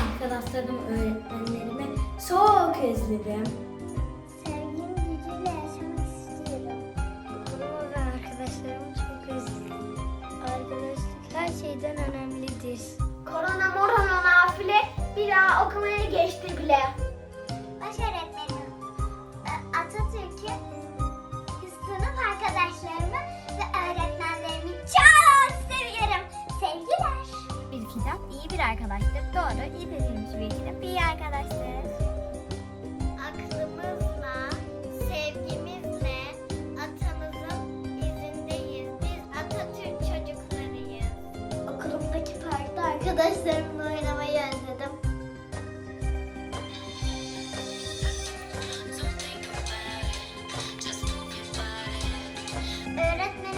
arkadaşlarım, öğretmenlerimi çok özledim. Sevgim gücüyle yaşamak istiyorum. Okulumu ve arkadaşlarımı çok özledim. Arkadaşlık her şeyden önemlidir. Korona morona arkadaştır. Doğru, iyi seçilmiş bir kitap iyi arkadaştır. Aklımızla, sevgimizle atamızın izindeyiz. Biz Atatürk çocuklarıyız. Okulumdaki parkta arkadaşlarımla oynamayı özledim. Öğretmenimi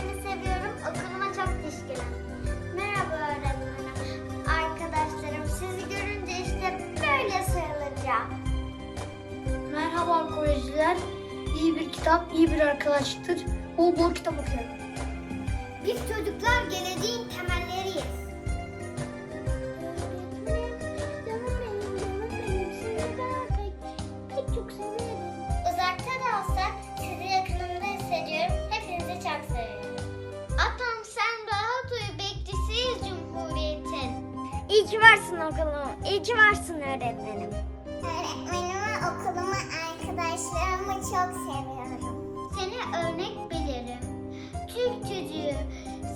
Merhaba arkadaşlar. İyi bir kitap, iyi bir arkadaştır. Bol bol kitap okuyalım. Biz çocuklar geleceğin temelleriyiz. İyi ki varsın okulum. İyi ki varsın öğretmenim. Arkadaşlarımı çok seviyorum. Seni örnek bilirim. Türk çocuğu.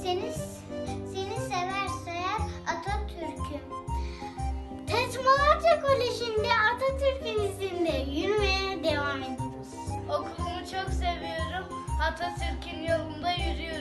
Seni seni sever sayar Atatürk'üm. Malatya Koleji'nde Atatürk'ün izinde yürümeye devam ediyoruz. Okulumu çok seviyorum. Atatürk'ün yolunda yürüyorum.